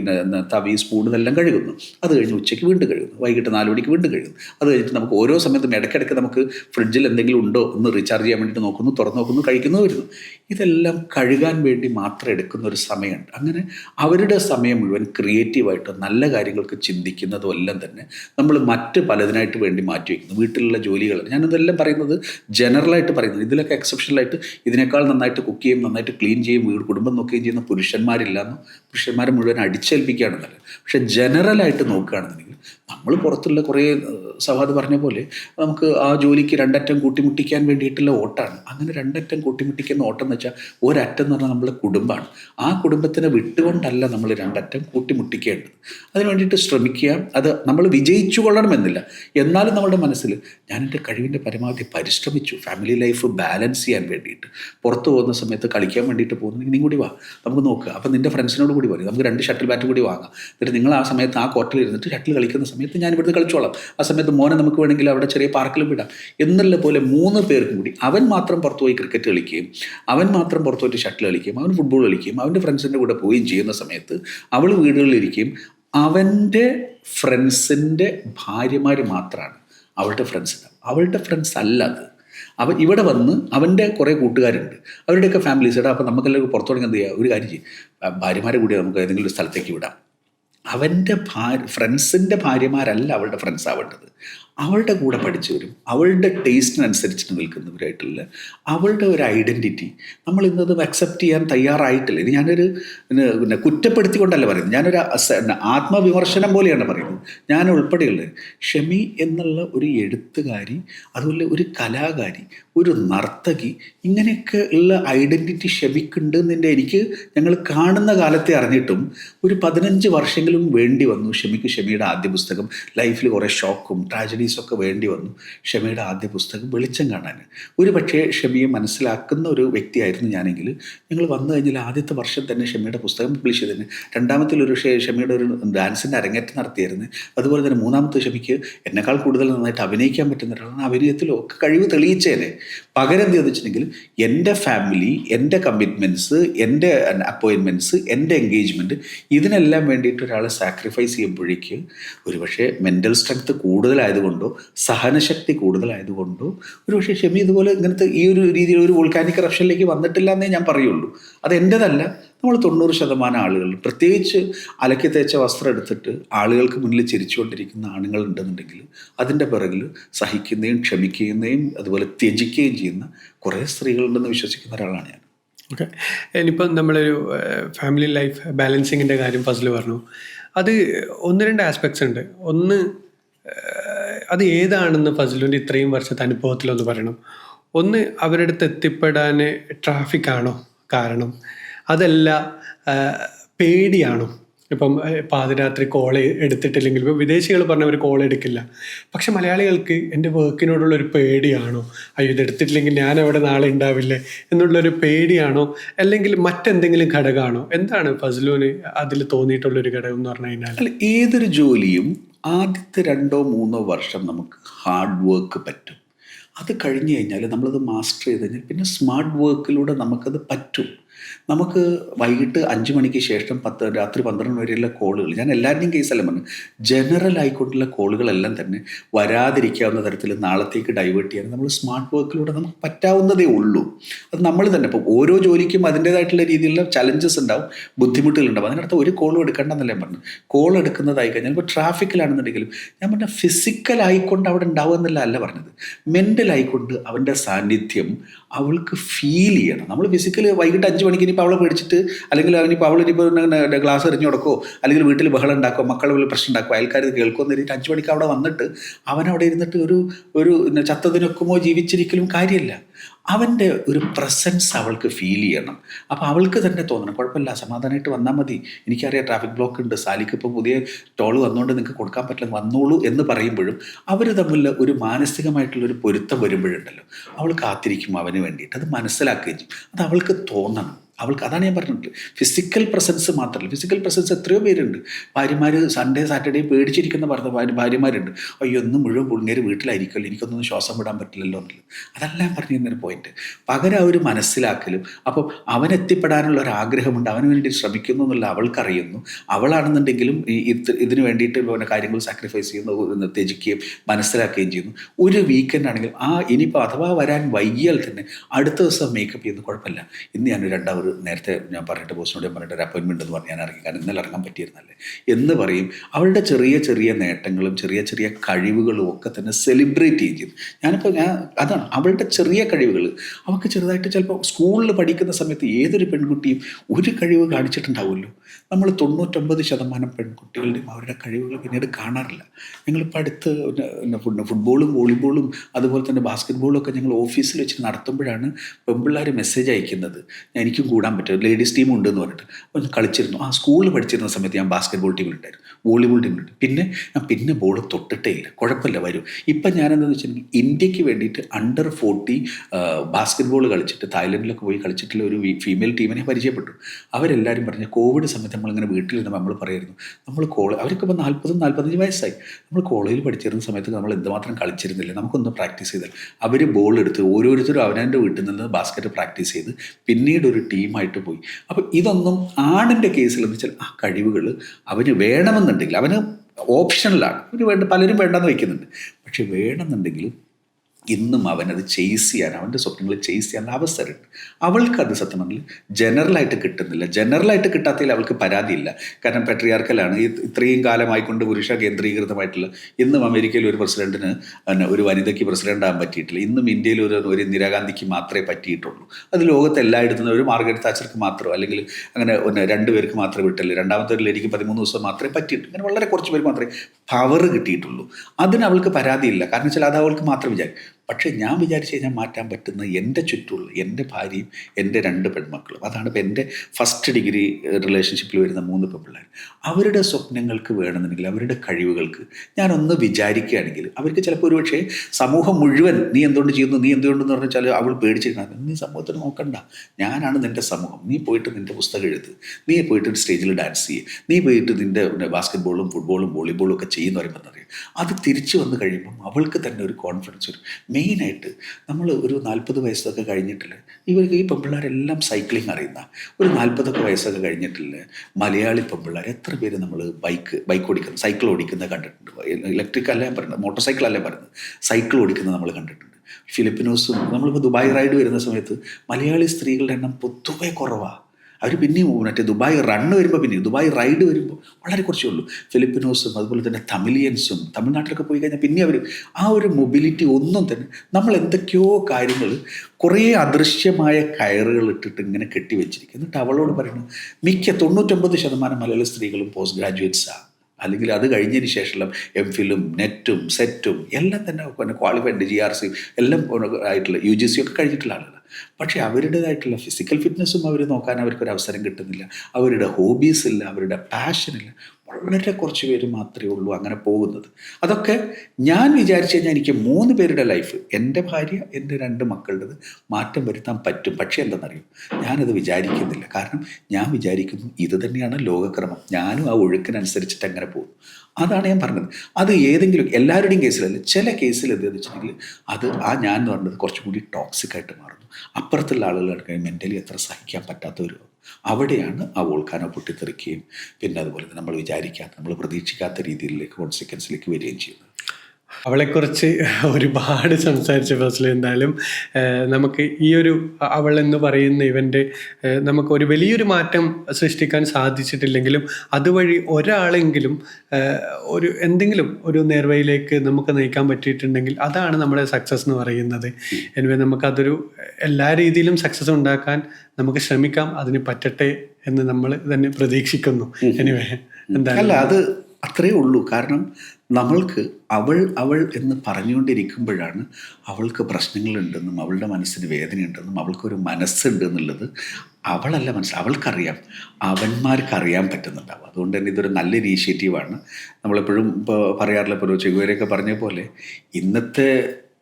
തവി സ്പൂൺ ഇതെല്ലാം കഴുകുന്നു. അത് കഴിഞ്ഞ് ഉച്ചയ്ക്ക് വീണ്ടും കഴുകുന്നു. വൈകിട്ട് നാല് മണിക്ക് വീണ്ടും കഴുകുന്നു. അത് കഴിഞ്ഞിട്ട് നമുക്ക് ഓരോ സമയത്തും ഇടയ്ക്കിടയ്ക്ക് നമുക്ക് ഫ്രിഡ്ജിൽ എന്തെങ്കിലും ഉണ്ടോ ഒന്ന് റീചാർജ് ചെയ്യാൻ വേണ്ടിയിട്ട് നോക്കുന്നു തുറന്നു നോക്കുന്നു കഴിക്കുന്നു വരുന്നു. ഇതെല്ലാം കഴുകാൻ വേണ്ടി മാത്രം എടുക്കുന്ന ഒരു സമയമുണ്ട്. അങ്ങനെ അവരുടെ സമയം മുഴുവൻ ക്രിയേറ്റീവായിട്ട് നല്ല കാര്യങ്ങൾക്ക് ചിന്തിക്കുന്നതും എല്ലാം തന്നെ നമ്മൾ മറ്റ് പലതിനായിട്ട് വേണ്ടി മാറ്റി വയ്ക്കുന്നു. വീട്ടിലുള്ള ജോലികൾ. ഞാനിതെല്ലാം പറയുന്നത് ജനറലായിട്ട് പറയുന്നത് ഇതിലൊക്കെ എക്സെപ്ഷനലായിട്ട് ഇതിനേക്കാൾ നന്നായിട്ട് കുക്ക് ചെയ്യും നന്നായിട്ട് ക്ലീൻ ചെയ്യും വീട് കുടുംബം നോക്കുകയും ചെയ്യുന്ന പുരുഷന്മാരില്ലാന്നോ പുരുഷന്മാരെ മുഴുവൻ അടിച്ചേൽപ്പിക്കുകയാണെന്നല്ല പക്ഷെ ജനറലായിട്ട് നോക്കുകയാണെന്നുണ്ടെങ്കിൽ നമ്മൾ പുറത്തുള്ള കുറേ സവാദ് പറഞ്ഞ പോലെ നമുക്ക് ആ ജോലിക്ക് രണ്ടറ്റം കൂട്ടിമുട്ടിക്കാൻ വേണ്ടിയിട്ടുള്ള ഓട്ടാണ്. അങ്ങനെ രണ്ടറ്റം കൂട്ടിമുട്ടിക്കുന്ന ഓട്ടം എന്ന് വെച്ചാൽ ഒരറ്റം എന്ന് പറഞ്ഞാൽ നമ്മുടെ കുടുംബമാണ്. ആ കുടുംബത്തിനെ വിട്ടുകൊണ്ടല്ല നമ്മൾ രണ്ടറ്റം കൂട്ടിമുട്ടിക്കേണ്ടത്. അതിന് വേണ്ടിയിട്ട് ശ്രമിക്കുക. അത് നമ്മൾ വിജയിച്ചു കൊള്ളണമെന്നില്ല. എന്നാലും നമ്മുടെ മനസ്സിൽ ഞാൻ എന്റെ കഴിവിന്റെ പരമാവധി പരിശ്രമിച്ചു. ഫാമിലി ലൈഫ് ബാലൻസ് ചെയ്യാൻ വേണ്ടിയിട്ട്. പുറത്ത് പോകുന്ന സമയത്ത് കളിക്കാൻ വേണ്ടിയിട്ട് പോകുന്നെങ്കിൽ നീ കൂടി വാ. നമുക്ക് നോക്കുക അപ്പം നിന്റെ ഫ്രണ്ട്സിനോട് കൂടി പറയും. നമുക്ക് രണ്ട് ഷട്ടിൽ ബാറ്റ് കൂടി വാങ്ങാം. എന്നിട്ട് നിങ്ങൾ ആ സമയത്ത് ആ കോർട്ടിൽ ഇരുന്നിട്ട് ഷട്ടിൽ കളിക്കുന്ന സമയത്ത് ഞാൻ ഇവിടുന്ന് കളിച്ചോളാം. ആ സമയത്ത് മോനെ നമുക്ക് വേണമെങ്കിൽ അവിടെ ചെറിയ പാർക്കിലും വിടാം. എന്നുള്ള പോലെ മൂന്ന് പേർക്കും കൂടി അവൻ മാത്രം പുറത്ത് പോയി ക്രിക്കറ്റ് കളിക്കുകയും അവൻ മാത്രം പുറത്ത് പോയിട്ട് ഷട്ടിൽ കളിക്കുകയും അവൻ ഫുട്ബോൾ കളിക്കുകയും അവന്റെ ഫ്രണ്ട്സിന്റെ കൂടെ പോവുകയും ചെയ്യുന്ന സമയത്ത് അവൾ വീടുകളിലിരിക്കുകയും അവന്റെ ഫ്രണ്ട്സിന്റെ ഭാര്യമാർ മാത്രമാണ് അവളുടെ ഫ്രണ്ട്സ് അവളുടെ ഫ്രണ്ട്സ് അല്ല അത്. അവൻ ഇവിടെ വന്ന് അവന്റെ കുറേ കൂട്ടുകാരുണ്ട്. അവരുടെയൊക്കെ ഫാമിലീസ് ഇടാം അപ്പോൾ നമുക്കെല്ലാവർക്കും പുറത്തു തുടങ്ങി എന്ത് ചെയ്യുക ഒരു കാര്യം ചെയ്യും. ഭാര്യമാരെ കൂടി നമുക്ക് ഏതെങ്കിലും ഒരു സ്ഥലത്തേക്ക് വിടാം. അവന്റെ ഭാര്യ ഫ്രണ്ട്സിന്റെ ഭാര്യമാരല്ല അവളുടെ ഫ്രണ്ട്സ് ആവേണ്ടത്. അവളുടെ കൂടെ പഠിച്ചവരും അവളുടെ ടേസ്റ്റിനനുസരിച്ചിട്ട് നിൽക്കുന്നവരായിട്ടുള്ള അവളുടെ ഒരു ഐഡന്റിറ്റി നമ്മൾ ഇന്നത് അക്സെപ്റ്റ് ചെയ്യാൻ തയ്യാറായിട്ടില്ല. ഇത് ഞാനൊരു പിന്നെ കുറ്റപ്പെടുത്തിക്കൊണ്ടല്ല പറയുന്നത്. ഞാനൊരു ആത്മവിമർശനം പോലെയാണ് പറയുന്നത്. ഞാൻ ഉൾപ്പെടെയുള്ളത് ഷമി എന്നുള്ള ഒരു എഴുത്തുകാരി അതുപോലെ ഒരു കലാകാരി ഒരു നർത്തകി ഇങ്ങനെയൊക്കെ ഉള്ള ഐഡന്റിറ്റി ഷമിക്കുണ്ട് എന്നെ എനിക്ക് ഞങ്ങൾ കാണുന്ന കാലത്തെ അറിഞ്ഞിട്ടും ഒരു പതിനഞ്ച് വർഷങ്ങളും വേണ്ടി വന്നു ഷമിക്ക് ഷമിയുടെ ആദ്യ പുസ്തകം. ലൈഫിൽ കുറേ ഷോക്കും ട്രാജഡീസും ഒക്കെ വേണ്ടി വന്നു. ഷമിയുടെ ആദ്യ പുസ്തകം വെളിച്ചം കാണാൻ. ഒരു പക്ഷേ ഷമിയെ മനസ്സിലാക്കുന്ന ഒരു വ്യക്തിയായിരുന്നു ഞാനെങ്കിൽ. ഞങ്ങൾ വന്നു കഴിഞ്ഞാൽ ആദ്യത്തെ വർഷം തന്നെ ഷമിയുടെ പുസ്തകം പബ്ലിഷ് ചെയ്തതിന് രണ്ടാമത്തിൽ ഒരു ഷമിയുടെ ഒരു ഡാൻസിന്റെ അരങ്ങേറ്റം നടത്തിയായിരുന്നു. അതുപോലെ തന്നെ മൂന്നാമത്തെ ഷമിക്ക് എന്നെക്കാൾ കൂടുതൽ നന്നായിട്ട് അഭിനയിക്കാൻ പറ്റുന്ന ഒരാളാണ്. അഭിനയത്തിലും ഒക്കെ കഴിവ് തെളിയിച്ചേനെ. പകരം എന്ത് വെച്ചിട്ടുണ്ടെങ്കിൽ എന്റെ ഫാമിലി എന്റെ കമ്മിറ്റ്മെന്റ്സ് എന്റെ അപ്പോയിൻമെന്റ്സ് എന്റെ എൻഗേജ്മെന്റ് ഇതിനെല്ലാം വേണ്ടിയിട്ട് ഒരാളെ സാക്രിഫൈസ് ചെയ്യുമ്പോഴേക്ക് ഒരുപക്ഷെ മെന്റൽ സ്ട്രെങ്ത് കൂടുതലായതുകൊണ്ടോ സഹനശക്തി കൂടുതലായതുകൊണ്ടോ ഒരുപക്ഷെ ഷെമി ഇതുപോലെ ഇങ്ങനത്തെ ഈ ഒരു രീതിയിൽ ഒരു വോൾക്കാനിക് കറപ്ഷനിലേക്ക് വന്നിട്ടില്ല എന്നേ ഞാൻ പറയുള്ളൂ. അത് എന്റെതല്ല നമ്മൾ തൊണ്ണൂറ് ശതമാനം ആളുകൾ പ്രത്യേകിച്ച് അലക്കി തേച്ച വസ്ത്രം എടുത്തിട്ട് ആളുകൾക്ക് മുന്നിൽ ചിരിച്ചുകൊണ്ടിരിക്കുന്ന ആണുങ്ങൾ ഉണ്ടെന്നുണ്ടെങ്കിൽ അതിന്റെ പിറകിൽ സഹിക്കുന്നതും ക്ഷമിക്കുന്നതും അതുപോലെ ത്യജിക്കുകയും ചെയ്യുന്ന കുറേ സ്ത്രീകളുണ്ടെന്ന് വിശ്വസിക്കുന്ന ഒരാളാണ് ഞാൻ. ഓക്കെ. ഇനിയിപ്പം നമ്മളൊരു ഫാമിലി ലൈഫ് ബാലൻസിങ്ങിന്റെ കാര്യം ഫസ്റ്റിൽ പറഞ്ഞു. അത് ഒന്ന് രണ്ട് ആസ്പെക്ട്സ് ഉണ്ട്. ഒന്ന് അത് ഏതാണെന്ന് ഫസലുവിന്റെ ഇത്രയും വർഷത്തെ അനുഭവത്തിലൊന്ന് പറയണം. ഒന്ന് അവരുടെ അടുത്ത് എത്തിപ്പെടാൻ ട്രാഫിക് ആണോ കാരണം? അതല്ല പേടിയാണോ? ഇപ്പം പാതിരാത്രി കോൾ എടുത്തിട്ടില്ലെങ്കിൽ ഇപ്പം വിദേശികൾ പറഞ്ഞവർ കോൾ എടുക്കില്ല. പക്ഷെ മലയാളികൾക്ക് എന്റെ വർക്കിനോടുള്ള ഒരു പേടിയാണോ? അയ്യോ ഇതെടുത്തിട്ടില്ലെങ്കിൽ ഞാൻ അവിടെ നാളെ ഉണ്ടാവില്ലേ? എന്നുള്ളൊരു പേടിയാണോ? അല്ലെങ്കിൽ മറ്റെന്തെങ്കിലും ഘടകമാണോ? എന്താണ് ഫസലൂന് അതിൽ തോന്നിയിട്ടുള്ളൊരു ഘടകം എന്ന് പറഞ്ഞു കഴിഞ്ഞാൽ? ഏതൊരു ജോലിയും ആദ്യത്തെ രണ്ടോ മൂന്നോ വർഷം നമുക്ക് ഹാർഡ് വർക്ക് പറ്റും. അത് കഴിഞ്ഞ് കഴിഞ്ഞാൽ നമ്മളത് മാസ്റ്റർ ചെയ്ത് കഴിഞ്ഞാൽ പിന്നെ സ്മാർട്ട് വർക്കിലൂടെ നമുക്കത് പറ്റും. നമുക്ക് വൈകിട്ട് അഞ്ച് മണിക്ക് ശേഷം പത്ത് രാത്രി പന്ത്രണ്ട് വരെയുള്ള കോളുകൾ. ഞാൻ എല്ലാവരുടെയും കേസല്ല പറഞ്ഞു ജനറൽ ആയിക്കൊണ്ടുള്ള കോളുകളെല്ലാം തന്നെ വരാതിരിക്കാവുന്ന തരത്തിൽ നാളത്തേക്ക് ഡൈവേർട്ട് ചെയ്യാൻ നമ്മൾ സ്മാർട്ട് വർക്കിലൂടെ നമുക്ക് പറ്റാവുന്നതേ ഉള്ളൂ. അത് നമ്മൾ തന്നെ. ഇപ്പോൾ ഓരോ ജോലിക്കും അതിന്റേതായിട്ടുള്ള രീതിയിലുള്ള ചലഞ്ചസ് ഉണ്ടാവും ബുദ്ധിമുട്ടുകൾ ഉണ്ടാവും. അതിനർത്ഥം ഒരു കോളും എടുക്കേണ്ടെന്നല്ലേ പറഞ്ഞു കോൾ എടുക്കുന്നതായി കഴിഞ്ഞാൽ ഇപ്പോൾ ട്രാഫിക്കിലാണെന്നുണ്ടെങ്കിലും ഞാൻ പറഞ്ഞ ഫിസിക്കൽ ആയിക്കൊണ്ട് അവിടെ ഉണ്ടാവുക എന്നല്ല അല്ല പറഞ്ഞത്. മെന്റൽ ആയിക്കൊണ്ട് അവന്റെ സാന്നിധ്യം അവൾക്ക് ഫീൽ ചെയ്യണം. നമ്മൾ ഫിസിക്കലി വൈകിട്ട് അഞ്ച് മണിക്ക് ഇനിയിപ്പോൾ അവളെ പേടിച്ചിട്ട് അല്ലെങ്കിൽ അവനിപ്പോൾ അവൾ ഇനിയിപ്പോൾ ഗ്ലാസ് എറിഞ്ഞു കൊടുക്കോ അല്ലെങ്കിൽ വീട്ടിൽ ബഹളം ഉണ്ടാക്കോ മക്കൾ വലിയ പ്രശ്നം ഉണ്ടാക്കോ അയൽക്കാർ ഇത് കേൾക്കുമെന്ന് കഴിഞ്ഞിട്ട് അഞ്ച് മണിക്ക് അവിടെ വന്നിട്ട് അവൻ അവിടെ ഇരുന്നിട്ട് ഒരു ഒരു ചത്തതിനൊക്കുമോ ജീവിച്ചിരിക്കലും കാര്യമില്ല. അവന്റെ ഒരു പ്രസൻസ് അവൾക്ക് ഫീൽ ചെയ്യണം. അപ്പോൾ അവൾക്ക് തന്നെ തോന്നണം കുഴപ്പമില്ല സമാധാനമായിട്ട് വന്നാൽ മതി. എനിക്കറിയാം ട്രാഫിക് ബ്ലോക്ക് ഉണ്ട് സാലിക്ക് ഇപ്പോൾ പുതിയ ടോൾ വന്നുകൊണ്ട് നിങ്ങൾക്ക് കൊടുക്കാൻ പറ്റില്ല വന്നോളൂ എന്ന് പറയുമ്പോഴും അവർ തമ്മിൽ ഒരു മാനസികമായിട്ടുള്ള ഒരു പൊരുത്തം വരുമ്പോഴുണ്ടല്ലോ. അവൾ കാത്തിരിക്കും അവന് വേണ്ടിയിട്ട്. അത് മനസ്സിലാക്കുകയും അത് അവൾക്ക് തോന്നണം. അവൾക്ക് അതാണ് ഞാൻ പറഞ്ഞത് ഫിസിക്കൽ പ്രസൻസ് മാത്രമല്ല. ഫിസിക്കൽ പ്രസൻസ് എത്രയോ പേരുണ്ട്. ഭാര്യമാർ സൺഡേ സാറ്റർഡേ പേടിച്ചിരിക്കുന്ന ഭർത്ത ഭാര്യ ഭാര്യമാരുണ്ട്. അയ്യോ ഒന്ന് മുഴുവൻ പുള്ളിങ്ങേര് വീട്ടിലായിരിക്കുമല്ലോ. എനിക്കൊന്നും ശ്വാസം വിടാൻ പറ്റില്ലല്ലോ. എന്നുള്ളത് അതല്ല പറഞ്ഞു തന്നൊരു പോയിന്റ് പകരം ഒരു മനസ്സിലാക്കലും അപ്പം അവനെത്തിപ്പെടാനുള്ള ഒരു ആഗ്രഹമുണ്ട്. അവന് വേണ്ടി ശ്രമിക്കുന്നു എന്നുള്ള അവൾക്കറിയുന്നു. അവളാണെന്നുണ്ടെങ്കിലും ഇതിന് വേണ്ടിയിട്ട് പിന്നെ കാര്യങ്ങൾ സാക്രിഫൈസ് ചെയ്യുന്നു ത്യജിക്കുകയും മനസ്സിലാക്കുകയും ചെയ്യുന്നു. ഒരു വീക്കെൻഡ് ആണെങ്കിലും ആ ഇനിയിപ്പോൾ അഥവാ വരാൻ വൈകിയാൽ തന്നെ അടുത്ത ദിവസം മേക്കപ്പ് ചെയ്യുന്ന. കുഴപ്പമില്ല. ഇന്ന് ഞാൻ രണ്ടാമത് നേരത്തെ ഞാൻ പറഞ്ഞിട്ട് ബോസിനോട് പറഞ്ഞിട്ട് ഒരു അപ്പോയിൻമെന്റ് എന്ന് പറഞ്ഞ് ഞാൻ ഇറങ്ങി. കാരണം ഇന്നലെ ഇറങ്ങാൻ പറ്റിയിരുന്നല്ലേ. എന്ന് പറയും. അവളുടെ ചെറിയ ചെറിയ നേട്ടങ്ങളും ചെറിയ ചെറിയ കഴിവുകളും ഒക്കെ തന്നെ സെലിബ്രേറ്റ് ചെയ്യും ചെയ്തു. ഞാനിപ്പോൾ ഞാൻ അതാണ് അവളുടെ ചെറിയ കഴിവുകൾ അവൾക്ക് ചെറുതായിട്ട് ചിലപ്പോൾ സ്കൂളിൽ പഠിക്കുന്ന സമയത്ത് ഏതൊരു പെൺകുട്ടിയും ഒരു കഴിവ് കാണിച്ചിട്ടുണ്ടാവുമല്ലോ. നമ്മൾ തൊണ്ണൂറ്റൊമ്പത് ശതമാനം പെൺകുട്ടികളുടെയും അവരുടെ കഴിവുകൾ പിന്നീട് കാണാറില്ല. ഞങ്ങളിപ്പോൾ അടുത്ത് ഫുട്ബോളും വോളിബോളും അതുപോലെ തന്നെ ബാസ്കറ്റ്ബോളും ഒക്കെ ഞങ്ങൾ ഓഫീസിൽ വെച്ച് നടത്തുമ്പോഴാണ് പെൺപിള്ളേർ മെസ്സേജ് അയക്കുന്നത്. എനിക്കും കൂടാൻ പറ്റും ലേഡീസ് ടീം ഉണ്ട് എന്ന് പറഞ്ഞിട്ട് ഒന്ന് കളിച്ചിരുന്നു. ആ സ്കൂളിൽ പഠിച്ചിരുന്ന സമയത്ത് ഞാൻ ബാസ്കറ്റ് ബോൾ ടീമിലുണ്ടായിരുന്നു വോളിബോൾ ടീമിലുണ്ട് പിന്നെ ഞാൻ പിന്നെ ബോൾ തൊട്ടിട്ടേ ഇല്ല. കുഴപ്പമില്ല വരും. ഇപ്പം ഞാനെന്താണെന്ന് വെച്ചിട്ടുണ്ടെങ്കിൽ ഇന്ത്യയ്ക്ക് വേണ്ടിയിട്ട് അണ്ടർ ഫോർട്ടി ബാസ്കറ്റ് ബോൾ കളിച്ചിട്ട് തായ്ലൻഡിലൊക്കെ പോയി കളിച്ചിട്ടുള്ള ഒരു ഫീമെയിൽ ടീമിനെ പരിചയപ്പെട്ടു. അവരെല്ലാവരും പറഞ്ഞ കോവിഡ് സമയത്ത് നമ്മളിങ്ങനെ വീട്ടിലിരുന്ന് നമ്മൾ പറയായിരുന്നു നമ്മൾ കോളേജ് അവർക്ക് ഇപ്പോൾ നാൽപ്പതും നാൽപ്പത്തഞ്ച് വയസ്സായി. നമ്മൾ കോളേജിൽ പഠിച്ചിരുന്ന സമയത്ത് നമ്മൾ എന്തുമാത്രം കളിച്ചിരുന്നില്ല. നമുക്കൊന്ന് പ്രാക്ടീസ് ചെയ്താൽ അവർ ബോൾ എടുത്ത് ഓരോരുത്തരും അവനവന്റെ വീട്ടിൽ നിന്ന് ബാസ്ക്കറ്റ് പ്രാക്ടീസ് ചെയ്ത് പിന്നീട് ഒരു ടീമായിട്ട് പോയി. അപ്പോൾ ഇതൊന്നും ആണിന്റെ കേസിൽ എന്ന് വെച്ചാൽ ആ കഴിവുകൾ അവന് വേണമെന്നുണ്ടെങ്കിൽ അവന് ഓപ്ഷനിലാണ് അവന് വേണ്ട പലരും വേണ്ടെന്ന് വയ്ക്കുന്നുണ്ട്. പക്ഷെ വേണമെന്നുണ്ടെങ്കിൽ ഇന്നും അവനത് ചെയ്സ് ചെയ്യാൻ അവന്റെ സ്വപ്നങ്ങൾ ചെയ്സ് ചെയ്യാൻ അവസരമുണ്ട്. അവൾക്ക് അത് സത്യം പറഞ്ഞാൽ ജനറലായിട്ട് കിട്ടുന്നില്ല. ജനറലായിട്ട് കിട്ടാത്തതിൽ അവൾക്ക് പരാതിയില്ല. കാരണം പെട്രിയാർക്കലാണ് ഇത്രയും കാലമായിക്കൊണ്ട് പുരുഷ കേന്ദ്രീകൃതമായിട്ടുള്ള ഇന്നും അമേരിക്കയിൽ ഒരു പ്രസിഡന്റിന് ഒരു വനിതയ്ക്ക് പ്രസിഡന്റ് ആകാൻ പറ്റിയിട്ടില്ല. ഇന്നും ഇന്ത്യയിൽ ഒരു ഒരു ഇന്ദിരാഗാന്ധിക്ക് മാത്രമേ പറ്റിയിട്ടുള്ളൂ. അത് ലോകത്ത് എല്ലായിടത്തും ഒരു മാർഗരറ്റ് താച്ചർക്ക് മാത്രം അല്ലെങ്കിൽ അങ്ങനെ ഒന്ന് രണ്ട് പേർക്ക് മാത്രമേ വിട്ടല്ലേ. രണ്ടാമത്തെ ഒരു ലേഡിക്ക് പതിമൂന്ന് ദിവസം മാത്രമേ പറ്റിയിട്ടുള്ളൂ. അങ്ങനെ വളരെ കുറച്ച് പേർക്ക് മാത്രമേ പവർ കിട്ടിയിട്ടുള്ളൂ. അതിന് അവൾക്ക് പരാതിയില്ല. കാരണം വെച്ചാൽ അത് അവൾക്ക് മാത്രം വിചാരിക്കും. പക്ഷേ ഞാൻ വിചാരിച്ചു കഴിഞ്ഞാൽ മാറ്റാൻ പറ്റുന്ന എന്റെ ചുറ്റുള്ള എന്റെ ഭാര്യയും എന്റെ രണ്ട് പെൺമക്കളും. അതാണ് ഇപ്പോൾ എന്റെ ഫസ്റ്റ് ഡിഗ്രി റിലേഷൻഷിപ്പിൽ വരുന്ന മൂന്ന് പെൺപിള്ളേർ. അവരുടെ സ്വപ്നങ്ങൾക്ക് വേണമെന്നുണ്ടെങ്കിൽ അവരുടെ കഴിവുകൾക്ക് ഞാനൊന്ന് വിചാരിക്കുകയാണെങ്കിൽ അവർക്ക് ചിലപ്പോൾ ഒരു പക്ഷേ സമൂഹം മുഴുവൻ നീ എന്തുകൊണ്ട് ചെയ്യുന്നു നീ എന്തുകൊണ്ടെന്ന് പറഞ്ഞാൽ അവൾ പേടിച്ചിരിക്കണം. നീ സമൂഹത്തിന് നോക്കണ്ട. ഞാനാണ് നിന്റെ സമൂഹം. നീ പോയിട്ട് നിന്റെ പുസ്തകം എഴുത്. നീ പോയിട്ട് സ്റ്റേജിൽ ഡാൻസ് ചെയ്യുക നീ പോയിട്ട് നിന്റെ ബാസ്കറ്റ്ബോളും ഫുട്ബോളും വോളിബോളും ഒക്കെ ചെയ്യുന്ന പറയുമ്പോൾ അറിയാം. അത് തിരിച്ചു വന്നു കഴിയുമ്പം അവൾക്ക് തന്നെ ഒരു കോൺഫിഡൻസ് വരും. മെയിനായിട്ട് നമ്മൾ ഒരു നാൽപ്പത് വയസ്സൊക്കെ കഴിഞ്ഞിട്ടില്ല? ഇവർക്ക് ഈ പെമ്പിള്ളേരെല്ലാം സൈക്ലിംഗ് അറിയുന്ന. ഒരു നാൽപ്പതൊക്കെ വയസ്സൊക്കെ കഴിഞ്ഞിട്ടില്ല? മലയാളി പെമ്പിള്ളേർ എത്ര പേര് നമ്മൾ ബൈക്ക് ബൈക്ക് ഓടിക്കുന്ന സൈക്കിൾ ഓടിക്കുന്നത് കണ്ടിട്ടുണ്ട്? ഇലക്ട്രിക് അല്ല പറയുന്നത് മോട്ടോർ സൈക്കിൾ അല്ല പറയുന്നത് സൈക്കിൾ ഓടിക്കുന്നത് നമ്മൾ കണ്ടിട്ടുണ്ട്. ഫിലിപ്പിനോസും നമ്മളിപ്പോൾ ദുബായ് റൈഡ് വരുന്ന സമയത്ത് മലയാളി സ്ത്രീകളുടെ എണ്ണം പൊതുവേ കുറവാണ് അവർ പിന്നെയും മറ്റേ ദുബായ് റണ്ണ് വരുമ്പോൾ പിന്നെ ദുബായ് റൈഡ് വരുമ്പോൾ വളരെ കുറച്ചേ ഉള്ളൂ. ഫിലിപ്പിനോസും അതുപോലെ തന്നെ തമിലിയൻസും തമിഴ്നാട്ടിലൊക്കെ പോയി കഴിഞ്ഞാൽ പിന്നെ അവർ ആ ഒരു മൊബിലിറ്റി ഒന്നും തന്നെ നമ്മൾ എന്തൊക്കെയോ കാര്യങ്ങൾ കുറേ അദൃശ്യമായ കയറുകൾ ഇട്ടിട്ട് ഇങ്ങനെ കെട്ടിവെച്ചിരിക്കും എന്നിട്ട് അവളോട് പറയുന്നു മിക്ക തൊണ്ണൂറ്റൊമ്പത് ശതമാനം മലയാള സ്ത്രീകളും പോസ്റ്റ് ഗ്രാജുവേറ്റ്സാണ് അല്ലെങ്കിൽ അത് കഴിഞ്ഞതിന് ശേഷമുള്ള എം ഫിലും നെറ്റും സെറ്റും എല്ലാം തന്നെ ക്വാളിഫൈഡ് ജി ആർ സിയും എല്ലാം ആയിട്ടുള്ള യു ജി സി ഒക്കെ കഴിഞ്ഞിട്ടുള്ള ആളുകൾ പക്ഷേ അവരുടേതായിട്ടുള്ള ഫിസിക്കൽ ഫിറ്റ്നസ്സും അവർ നോക്കാൻ അവർക്കൊരു അവസരം കിട്ടുന്നില്ല. അവരുടെ ഹോബീസ് ഇല്ല അവരുടെ പാഷൻ ഇല്ല. വളരെ കുറച്ച് പേര് മാത്രമേ ഉള്ളൂ അങ്ങനെ പോകുന്നത്. അതൊക്കെ ഞാൻ വിചാരിച്ചു കഴിഞ്ഞാൽ എനിക്ക് മൂന്ന് പേരുടെ ലൈഫ് എന്റെ ഭാര്യ എന്റെ രണ്ട് മക്കളുടേത് മാറ്റം വരുത്താൻ പറ്റും. പക്ഷേ എന്താണെന്നറിയും ഞാനത് വിചാരിക്കുന്നില്ല. കാരണം ഞാൻ വിചാരിക്കുന്നു ഇത് തന്നെയാണ് ലോകക്രമം. ഞാനും ആ ഒഴുക്കിനനുസരിച്ചിട്ട് അങ്ങനെ പോകും അതാണ് ഞാൻ പറഞ്ഞത്. അത് ഏതെങ്കിലും എല്ലാവരുടെയും കേസിലല്ല ചില കേസിൽ എന്താണെന്ന് വെച്ചിട്ടുണ്ടെങ്കിൽ അത് ആ ഞാൻ എന്ന് പറഞ്ഞത് കുറച്ചും കൂടി ടോക്സിക് ആയിട്ട് മാറുന്നു. അപ്പുറത്തുള്ള ആളുകൾക്ക് മെന്റലി എത്ര സഹിക്കാൻ പറ്റാത്തവരും? അവിടെയാണ് ആ വോൾക്കാനോ പൊട്ടിത്തെറിക്കുകയും പിന്നെ അതുപോലെ തന്നെ നമ്മൾ വിചാരിക്കാത്ത നമ്മൾ പ്രതീക്ഷിക്കാത്ത രീതിയിലേക്ക് കോൺസിക്വൻസിലേക്ക് വരികയും ചെയ്യുന്നത്. അവളെക്കുറിച്ച് ഒരുപാട് സംസാരിച്ച ഫസ്റ്റിൽ എന്തായാലും നമുക്ക് ഈ ഒരു അവൾ എന്ന് പറയുന്ന ഇവന്റെ നമുക്ക് ഒരു വലിയൊരു മാറ്റം സൃഷ്ടിക്കാൻ സാധിച്ചിട്ടില്ലെങ്കിലും അതുവഴി ഒരാളെങ്കിലും ഒരു എന്തെങ്കിലും ഒരു നേർവയിലേക്ക് നമുക്ക് നയിക്കാൻ പറ്റിയിട്ടുണ്ടെങ്കിൽ അതാണ് നമ്മുടെ സക്സസ് എന്ന് പറയുന്നത്. എനിവേ നമുക്കതൊരു എല്ലാ രീതിയിലും സക്സസ് ഉണ്ടാക്കാൻ നമുക്ക് ശ്രമിക്കാം അതിന് പറ്റട്ടെ എന്ന് നമ്മൾ തന്നെ പ്രതീക്ഷിക്കുന്നു. എനിവേ എന്തായാലും അല്ല അത് അത്രേ ഉള്ളൂ. കാരണം നമ്മൾക്ക് അവൾ അവൾ എന്ന് പറഞ്ഞുകൊണ്ടിരിക്കുമ്പോഴാണ് അവൾക്ക് പ്രശ്നങ്ങളുണ്ടെന്നും അവളുടെ മനസ്സിന് വേദനയുണ്ടെന്നും അവൾക്കൊരു മനസ്സുണ്ട് എന്നുള്ളത് അവളല്ല മനസ്സിൽ അവൾക്കറിയാം. അവന്മാർക്കറിയാൻ പറ്റുന്നുണ്ടാവും അതുകൊണ്ട് തന്നെ ഇതൊരു നല്ല ഇനീഷ്യേറ്റീവാണ് നമ്മളെപ്പോഴും ഇപ്പോൾ പറയാറില്ല ഇപ്പോൾ ചെകുവരൊക്കെ പറഞ്ഞ പോലെ ഇന്നത്തെ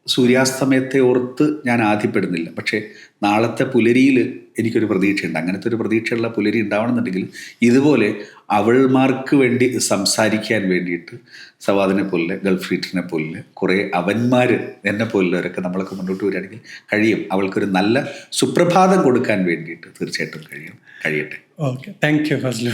സൂര്യാസ്തമയത്തെ ഓർത്ത് ഞാൻ ആദ്യപ്പെടുന്നില്ല പക്ഷേ നാളത്തെ പുലരിയിൽ എനിക്കൊരു പ്രതീക്ഷയുണ്ട്. അങ്ങനത്തെ ഒരു പ്രതീക്ഷയുള്ള പുലരി ഉണ്ടാവണമെന്നുണ്ടെങ്കിൽ ഇതുപോലെ അവൾമാർക്ക് വേണ്ടി സംസാരിക്കാൻ വേണ്ടിയിട്ട് സവാദിനെ പോലെ ഗൾഫ് റീറ്ററിനെ പോലെ കുറേ അവന്മാർ എന്നെ പോലുള്ളവരൊക്കെ നമ്മളൊക്കെ മുന്നോട്ട് വരികയാണെങ്കിൽ കഴിയും. അവൾക്കൊരു നല്ല സുപ്രഭാതം കൊടുക്കാൻ വേണ്ടിയിട്ട് തീർച്ചയായിട്ടും കഴിയും. കഴിയട്ടെ. ഓക്കെ. Thank you Fazlu